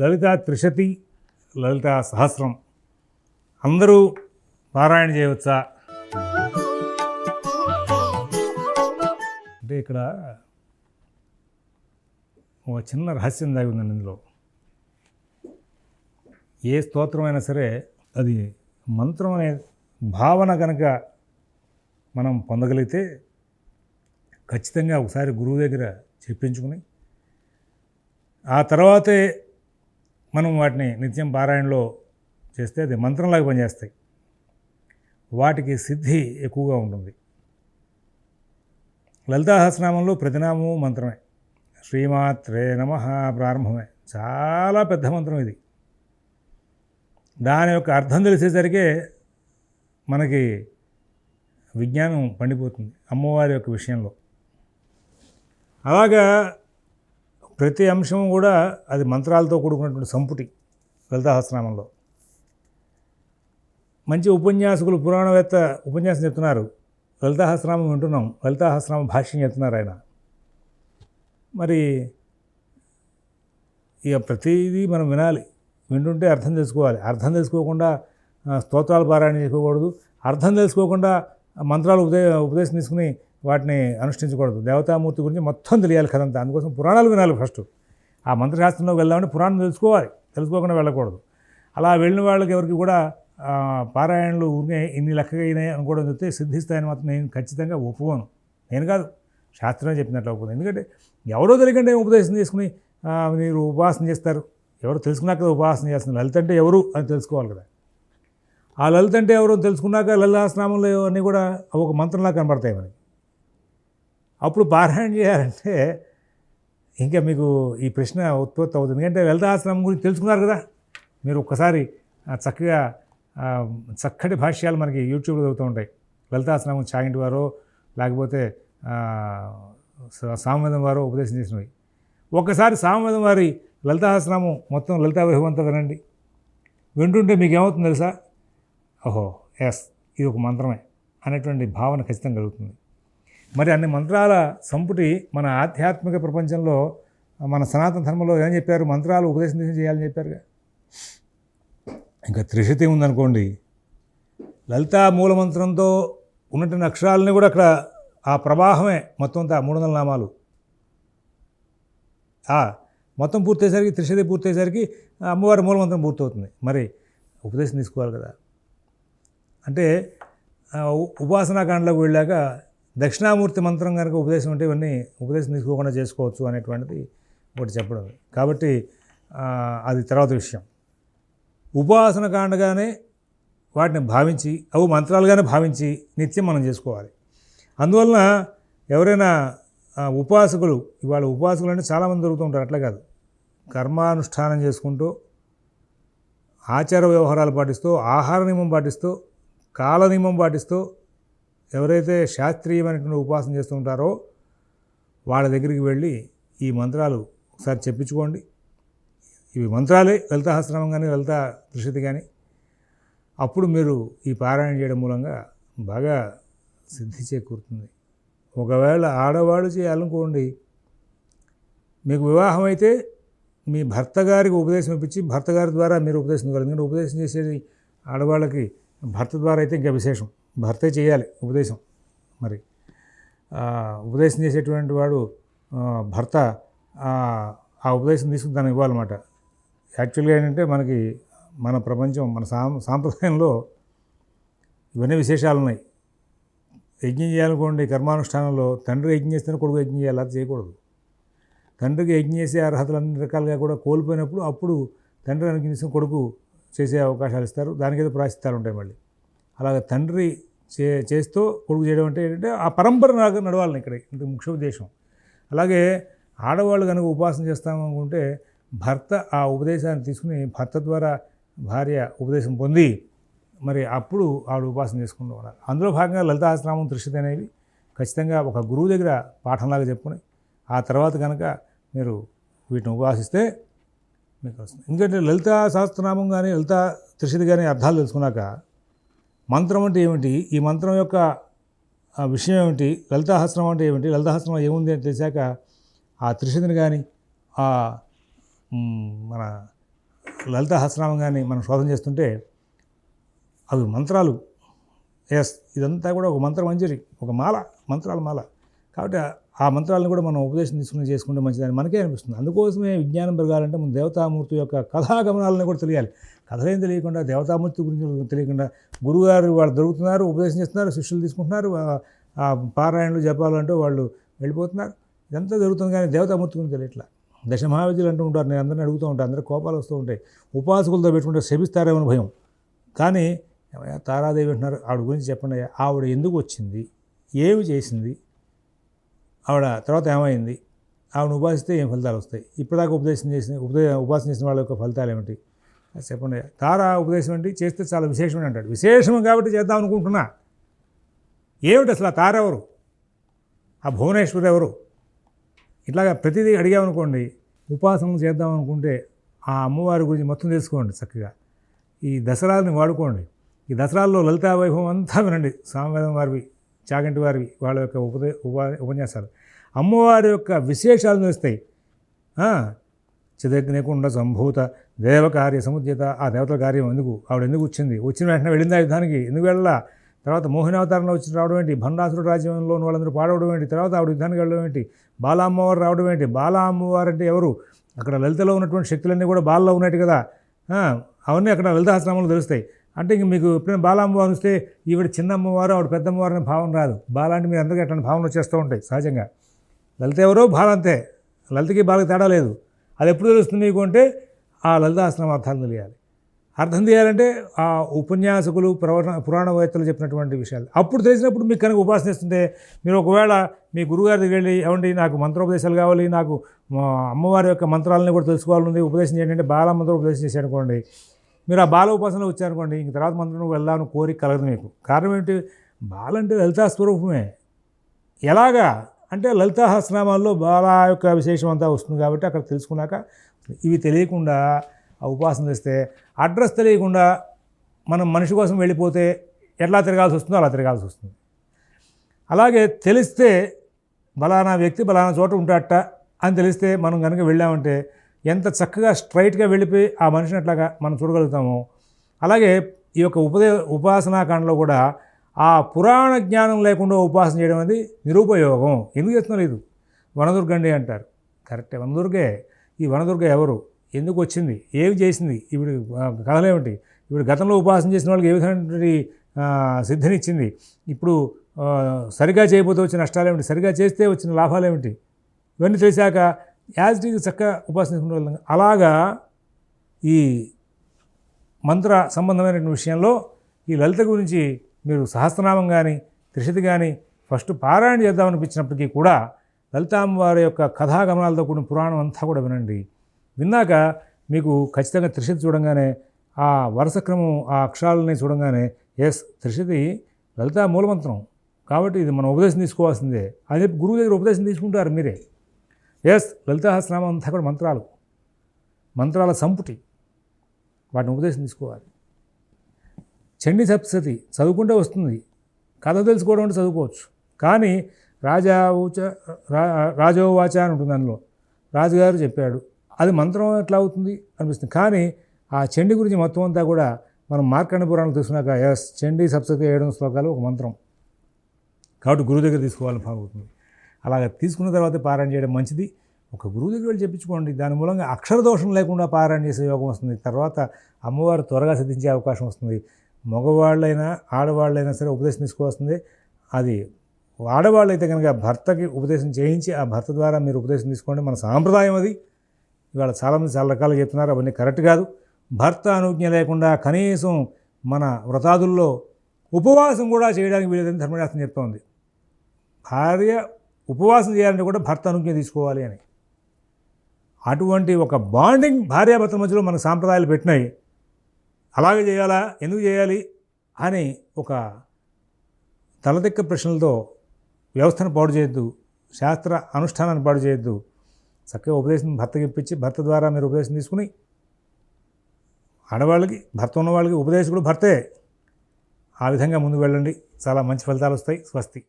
లలిత త్రిశతి లలిత సహస్రం. అందరూ పారాయణ చేయవచ్చా? అంటే ఇక్కడ ఒక చిన్న రహస్యం దాగి ఉందండి ఇందులో. ఏ స్తోత్రమైనా సరే అది మంత్రం అనే భావన కనుక మనం పొందగలిగితే ఖచ్చితంగా ఒకసారి గురువు దగ్గర చెప్పించుకుని ఆ తర్వాతే మనం వాటిని నిత్యం పారాయణలో చేస్తే అది మంత్రంలాగా పనిచేస్తాయి. వాటికి సిద్ధి ఎక్కువగా ఉంటుంది. లలితాహస్నామంలో ప్రతినామము మంత్రమే. శ్రీమాత్రే నమ ప్రారంభమే. చాలా పెద్ద మంత్రం ఇది. దాని యొక్క అర్థం తెలిసేసరికే మనకి విజ్ఞానం పండిపోతుంది అమ్మవారి యొక్క విషయంలో. అలాగా ప్రతి అంశం కూడా అది మంత్రాలతో కూడుకున్నటువంటి సంపుటి లలితాహస్నామంలో మంచి ఉపన్యాసకులు పురాణవేత్త ఉపన్యాసం చెప్తున్నారు. లలితాహస్నామం వింటున్నాం. లలితాహస్నామ భాష్యం చెప్తున్నారు ఆయన. మరి ఇక ప్రతిదీ మనం వినాలి. వింటుంటే అర్థం తెలుసుకోవాలి. అర్థం తెలుసుకోకుండా స్తోత్రాలు పారాయణ చేసుకోకూడదు అర్థం తెలుసుకోకుండా మంత్రాలు ఉపదే ఉపదేశం తీసుకుని వాటిని అనుష్ఠించకూడదు. దేవతామూర్తి గురించి మొత్తం తెలియాలి కదంతా. అందుకోసం పురాణాలు వినాలి ఫస్ట్. ఆ మంత్రశాస్త్రంలోకి వెళ్దామని పురాణం తెలుసుకోవాలి. తెలుసుకోకుండా వెళ్ళకూడదు. అలా వెళ్ళిన వాళ్ళకి ఎవరికి కూడా పారాయణలు ఉన్నాయి ఇన్ని లెక్కగైనాయి అయినాయి అనుకోవడం చెప్తే సిద్ధిస్తాయని మాత్రం నేను ఖచ్చితంగా ఒప్పుకోను. నేను కాదు. శాస్త్రమే చెప్పినట్లు ఒప్పుకోను. ఎందుకంటే ఎవరో తెలియకుండా ఉపదేశం తీసుకుని మీరు ఉపాసన చేస్తారు? ఎవరు తెలుసుకున్నాక ఉపాసన చేస్తున్నారు? లలిత అంటే ఎవరు అని తెలుసుకోవాలి కదా. ఆ లలిత అంటే ఎవరో తెలుసుకున్నాక లలితాస్నామంలో అన్నీ కూడా ఒక మంత్రంలా కనబడతాయి మనకి. అప్పుడు పారాయణ చేయాలంటే ఇంకా మీకు ఈ ప్రశ్న ఉత్పత్తి అవుతుంది. ఎందుకంటే లలితాశ్రమం గురించి తెలుసుకున్నారు కదా. మీరు ఒక్కసారి చక్కగా చక్కటి భాష్యాలు మనకి యూట్యూబ్లో దొరుకుతూ ఉంటాయి. లలితాశ్రమం చాగింటి వారో లేకపోతే సామవేదం వారో ఉపదేశం చేసినవి. ఒక్కసారి సామవేదం వారి లలితాశ్రమం మొత్తం లలితా వైభవం వినండి. వింటుంటే మీకు ఏమవుతుంది తెలుసా? ఓహో ఎస్ ఇది ఒక మంత్రమే అనేటువంటి భావన ఖచ్చితంగా కలుగుతుంది. మరి అన్ని మంత్రాల సంపుటి మన ఆధ్యాత్మిక ప్రపంచంలో మన సనాతన ధర్మంలో ఏం చెప్పారు? మంత్రాలు ఉపదేశం చేయాలని చెప్పారుగా ఇంకా త్రిశతి ఉందనుకోండి. లలితా మూలమంత్రంతో ఉన్నటువంటి అక్షరాలని కూడా అక్కడ ఆ ప్రవాహమే మొత్తం అంతా మూడు వందల నామాలు. మొత్తం పూర్తయ్యేసరికి త్రిశతి పూర్తయ్యేసరికి అమ్మవారి మూలమంత్రం పూర్తవుతుంది. మరి ఉపదేశం తీసుకోవాలి కదా. అంటే ఉపాసనాకాండలోకి వెళ్ళాక దక్షిణామూర్తి మంత్రం కనుక ఉపదేశం అంటే ఇవన్నీ ఉపదేశం తీసుకోకుండా చేసుకోవచ్చు అనేటువంటిది ఒకటి చెప్పడం. కాబట్టి అది తర్వాత విషయం. ఉపాసన కాండగానే వాటిని భావించి అవి మంత్రాలుగానే భావించి నిత్యం మనం చేసుకోవాలి. అందువలన ఎవరైనా ఉపాసకులు ఇవాళ ఉపాసకులు అంటే చాలామంది దొరుకుతూ ఉంటారు అట్లా కాదు. కర్మానుష్ఠానం చేసుకుంటూ ఆచార వ్యవహారాలు పాటిస్తూ ఆహార నియమం పాటిస్తూ కాల నియమం పాటిస్తూ ఎవరైతే శాస్త్రీయమైనటువంటి ఉపాసన చేస్తుంటారో వాళ్ళ దగ్గరికి వెళ్ళి ఈ మంత్రాలు ఒకసారి చెప్పించుకోండి. ఇవి మంత్రాలే లలితాహస్రమం కానీ లలిత దృష్టి కానీ. అప్పుడు మీరు ఈ పారాయణ చేయడం మూలంగా బాగా సిద్ధి చేకూరుతుంది. ఒకవేళ ఆడవాళ్ళు చేయాలనుకోండి మీకు వివాహం అయితే మీ భర్త గారికి ఉపదేశం ఇప్పించి భర్త గారి ద్వారా మీరు ఉపదేశం ఇవ్వాలి. ఎందుకంటే ఉపదేశం చేసేది ఆడవాళ్ళకి భర్త ద్వారా అయితే ఇంకా విశేషం భర్తే చేయాలి ఉపదేశం. మరి ఉపదేశం చేసేటువంటి వాడు భర్త ఆ, ఉపదేశం తీసుకుని తను ఇవ్వాలన్నమాట. యాక్చువల్గా ఏంటంటే మనకి మన ప్రపంచం మన సాం సాంప్రదాయంలో ఇవన్నీ విశేషాలు ఉన్నాయి. యజ్ఞం చేయాలనుకోండి కర్మానుష్ఠానంలో తండ్రి యజ్ఞం చేస్తేనే కొడుకు యజ్ఞం చేయాలి అది చేయకూడదు. తండ్రికి యజ్ఞం చేసే అర్హతలు అన్ని రకాలుగా కూడా కోల్పోయినప్పుడు అప్పుడు తండ్రి అనుగ్రహించిన కొడుకు చేసే అవకాశాలు ఇస్తారు. దానికి ఏదో ప్రాశిత్యాలు ఉంటాయి మళ్ళీ. అలాగే తండ్రి చే చేస్తూ కొడుకు చేయడం అంటే ఏంటంటే ఆ పరంపర నాకు నడవాలని ఇక్కడ ఇంత ముఖ్య ఉద్దేశం. అలాగే ఆడవాళ్ళు కనుక ఉపాసన చేస్తామనుకుంటే భర్త ఆ ఉపదేశాన్ని తీసుకుని భర్త ద్వారా భార్య ఉపదేశం పొంది మరి అప్పుడు ఆవిడ ఉపాసన చేసుకుంటూ ఉండాలి అందులో భాగంగా లలితాశ్రామం త్రిశతి అనేవి ఖచ్చితంగా ఒక గురువు దగ్గర పాఠంలాగా చెప్పుకొని ఆ తర్వాత కనుక మీరు వీటిని ఉపాసిస్తే మీకు వస్తుంది. ఎందుకంటే లలితా సహస్రనామం కానీ లలితా త్రిశతి కానీ అర్థాలు తెలుసుకున్నాక మంత్రం అంటే ఏమిటి? ఈ మంత్రం యొక్క విషయం ఏమిటి? లలితాహస్రం అంటే ఏమిటి? లలితాహస్రం ఏముంది అని తెలిసాక ఆ త్రిశతిని కానీ ఆ మన లలితాహస్రామం కానీ మనం శోధన చేస్తుంటే అవి మంత్రాలు. ఎస్ ఇదంతా కూడా ఒక మంత్ర మంజరి ఒక మాల మంత్రాల మాల. కాబట్టి ఆ- మంత్రాలను కూడా మనం ఉపదేశం తీసుకుని చేసుకుంటే మంచిదని మనకే అనిపిస్తుంది. అందుకోసమే విజ్ఞానం పెరగాలంటే మన దేవతామూర్తి యొక్క కథాగమనాలను కూడా తెలియాలి. కథలేం తెలియకుండా దేవతామూర్తి గురించి తెలియకుండా గురుగారు వాళ్ళు దొరుకుతున్నారు ఉపదేశం చేస్తున్నారు శిష్యులు తీసుకుంటున్నారు పారాయణలు జపాలు అంటూ వాళ్ళు వెళ్ళిపోతున్నారు. ఇదంతా జరుగుతుంది కానీ దేవతామూర్తి గురించి తెలియట్లా. దశమహావిద్యులు అంటూ ఉంటారు నేను అందరిని అడుగుతూ ఉంటాను అందరూ కోపాలు వస్తూ ఉంటాయి. ఉపాసకులతో పెట్టుకుంటే శపిస్తారేమో అని భయం. కానీ తారాదేవి అంటున్నారు ఆవిడ గురించి చెప్పండి ఆవిడ ఎందుకు వచ్చింది ఏమి చేసింది ఆవిడ తర్వాత ఏమైంది? ఆవిడ ఉపాసిస్తే ఏం ఫలితాలు వస్తాయి? ఇప్పటిదాకా ఉపదేశం చేసిన ఉపదే ఉపాసన చేసిన వాళ్ళ యొక్క ఫలితాలు ఏమిటి? చెప్పండి. తారా ఉపదేశం అంటే చేస్తే చాలా విశేషమని అంటాడు. విశేషం కాబట్టి చేద్దాం అనుకుంటున్నా. ఏమిటి అసలు ఆ తార ఎవరు? ఆ భువనేశ్వరి ఎవరు? ఇట్లాగా ప్రతిదీ అడిగామనుకోండి. ఉపాసనలు చేద్దాం అనుకుంటే ఆ అమ్మవారి గురించి మొత్తం తెలుసుకోండి చక్కగా. ఈ దసరాని వాడుకోండి. ఈ దసరాల్లో లలితా వైభవం అంతా వినండి. సామవేదం వారివి చాగంటి వారి వాళ్ళ యొక్క ఉపదే ఉపన్యాసాలు. అమ్మవారి యొక్క విశేషాలు తెలుస్తాయి. చిదగ్నికుండ సంభూత దేవకార్య సముద్యత ఆ దేవతల కార్యం ఎందుకు? ఆవిడ ఎందుకు వచ్చింది? వచ్చిన వెంటనే వెళ్ళింది ఆ యుద్ధానికి? ఎందుకు వెళ్ళా తర్వాత మోహినావతారంలో వచ్చి రావడం ఏంటి? భండాసురుడు రాజ్యంలో వాళ్ళందరూ పాడవడం ఏంటి? తర్వాత ఆవిడ యుద్ధానికి వెళ్ళడం ఏంటి? బాల అమ్మవారు రావడం ఏంటి? బాల అమ్మవారు అంటే ఎవరు? అక్కడ లలితలో ఉన్నటువంటి శక్తులన్నీ కూడా బాలలో ఉన్నట్టు కదా. అవన్నీ అక్కడ లలితాశ్రమంలో తెలుస్తాయి. అంటే ఇంక మీకు ఎప్పుడైనా బాలమ్మవారు వస్తే ఈవిడ చిన్నమ్మవారు ఆవిడ పెద్దమ్మవారు అనే భావన రాదు. బాల అంటే మీరు అందరికీ అట్లాంటి భావన వచ్చేస్తూ ఉంటాయి సహజంగా. లలిత ఎవరో బాల అంతే. లలితకి బాలకి తేడా లేదు. అది ఎప్పుడు తెలుస్తుంది మీకు అంటే ఆ లలితాశ్రమ అర్థాలు తెలియాలి. అర్థం చేయాలంటే ఆ ఉపన్యాసకులు పురాణ పురాణవేత్తలు చెప్పినటువంటి విషయాలు. అప్పుడు తెలిసినప్పుడు మీకు కనుక ఉపాసన మీరు ఒకవేళ మీ గురుగారి దగ్గర వెళ్ళి ఏమండి నాకు మంత్రోపదేశాలు కావాలి నాకు మా అమ్మవారి యొక్క మంత్రాలని కూడా తెలుసుకోవాలని ఉపదేశం చేయండి అంటే బాల మంత్రోపదేశం ఉపదేశం అనుకోండి. మీరు ఆ బాల ఉపాసనలో వచ్చారనుకోండి ఇంక తర్వాత మంత్రం వెళ్దామని కోరిక కలగదు మీకు. కారణం ఏంటి బాల అంటే లలితా స్వరూపమే. ఎలాగా? అంటే లలితాహస్నామాల్లో బాల యొక్క విశేషం అంతా వస్తుంది కాబట్టి అక్కడ తెలుసుకున్నాక ఇవి తెలియకుండా ఆ ఉపాసన చేస్తే అడ్రస్ తెలియకుండా మనం మనిషి కోసం వెళ్ళిపోతే ఎట్లా తిరగాల్సి వస్తుందో అలా తిరగాల్సి వస్తుంది. అలాగే తెలిస్తే బలానా వ్యక్తి బలానా చోట ఉంటాడట అని తెలిస్తే మనం కనుక వెళ్ళామంటే ఎంత చక్కగా స్ట్రైట్గా వెళ్ళిపోయి ఆ మనిషిని అట్లాగా మనం చూడగలుగుతామో. అలాగే ఈ యొక్క ఉపదే ఉపాసనాకాండలో కూడా ఆ పురాణ జ్ఞానం లేకుండా ఉపాసన చేయడం అనేది నిరుపయోగం. ఎందుకు చేస్తున్నారు ఇది? వనదుర్గండి అంటారు. కరెక్టే వనదుర్గే. ఈ వనదుర్గ ఎవరు? ఎందుకు వచ్చింది? ఏమి చేసింది? ఇప్పుడు కథలేమిటి ఇప్పుడు గతంలో ఉపాసన చేసిన వాళ్ళకి ఏ విధమైనటువంటి సిద్ధినిచ్చింది? ఇప్పుడు సరిగా చేయకపోతే వచ్చిన నష్టాలు ఏమిటి? సరిగా చేస్తే వచ్చిన లాభాలు ఏమిటి? ఇవన్నీ తెలిసాక యాజ్ ఇట్ ఈజ్ చక్కగా ఉపాసన చేసుకునే వాళ్ళం అలాగా ఈ మంత్ర సంబంధమైన విషయంలో ఈ లలిత గురించి మీరు సహస్రనామం కానీ త్రిషతి కానీ ఫస్ట్ పారాయణ చేద్దామనిపించినప్పటికీ కూడా లలితాంబవారి యొక్క కథాగమనాలతో కూడిన పురాణం అంతా కూడా వినండి. విన్నాక మీకు ఖచ్చితంగా త్రిషతి చూడంగానే ఆ వరుస క్రమం ఆ అక్షరాలని చూడంగానే ఎస్ త్రిషతి లలితా మూలమంత్రం. కాబట్టి ఇది మనం ఉపదేశం తీసుకోవాల్సిందే అని చెప్పి గురువు దగ్గర ఉపదేశం తీసుకుంటారు మీరే. ఎస్ లలితాహస్నామం అంతా కూడా మంత్రాలు. మంత్రాల సంపుటి. వాటిని ఉపదేశం తీసుకోవాలి. చండీ సప్సతి చదువుకుంటే వస్తుంది. కథ తెలుసుకోవడం అంటే చదువుకోవచ్చు. కానీ రాజా ఊచ రా రాజోవాచ అని ఉంటుంది అందులో. రాజుగారు చెప్పాడు అది మంత్రం ఎట్లా అవుతుంది? అనిపిస్తుంది. కానీ ఆ చండీ గురించి మొత్తం అంతా కూడా మనం మార్కండ పురాణాలు తీసుకున్నాక ఎస్ చండీ సప్తతి ఏడు శ్లోకాలు ఒక మంత్రం. కాబట్టి గురువు దగ్గర తీసుకోవాలని బాగుంటుంది అలాగ తీసుకున్న తర్వాత పారాయణ చేయడం మంచిది. ఒక గురువు దగ్గర వెళ్ళి చెప్పించుకోండి. దాని మూలంగా అక్షర దోషం లేకుండా పారాయణ చేసే యోగం వస్తుంది. తర్వాత అమ్మవారు త్వరగా సిద్ధించే అవకాశం వస్తుంది. మగవాళ్ళైనా ఆడవాళ్ళైనా సరే ఉపదేశం తీసుకోవస్తుంది అది ఆడవాళ్ళు అయితే కనుక భర్తకి ఉపదేశం చేయించి ఆ భర్త ద్వారా మీరు ఉపదేశం తీసుకోండి. మన సాంప్రదాయం అది. ఇవాళ చాలామంది చాలా రకాలు చెప్తున్నారు. అవన్నీ కరెక్ట్ కాదు. భర్త అనుజ్ఞ లేకుండా కనీసం మన వ్రతాదుల్లో ఉపవాసం కూడా చేయడానికి వీలేదని ధర్మశాస్త్రం చెప్తోంది. భార్య ఉపవాసం చేయాలంటే కూడా భర్త అనుజ్ఞ తీసుకోవాలి అని. అటువంటి ఒక బాండింగ్ భార్యాభర్తల మధ్యలో మన సాంప్రదాయాలు పెట్టినాయి. అలాగే చేయాలా? ఎందుకు చేయాలి? అని ఒక తలదిక్క ప్రశ్నలతో వ్యవస్థను పాడు చేయొద్దు. శాస్త్ర అనుష్ఠానాన్ని పాడు చేయొద్దు. చక్కగా ఉపదేశం భర్తకి ఇప్పించి భర్త ద్వారా మీరు ఉపదేశం తీసుకుని ఆడవాళ్ళకి భర్త ఉన్నవాళ్ళకి ఉపదేశకుడు భర్తే. ఆ విధంగా ముందుకు వెళ్ళండి. చాలా మంచి ఫలితాలు వస్తాయి. స్వస్తి.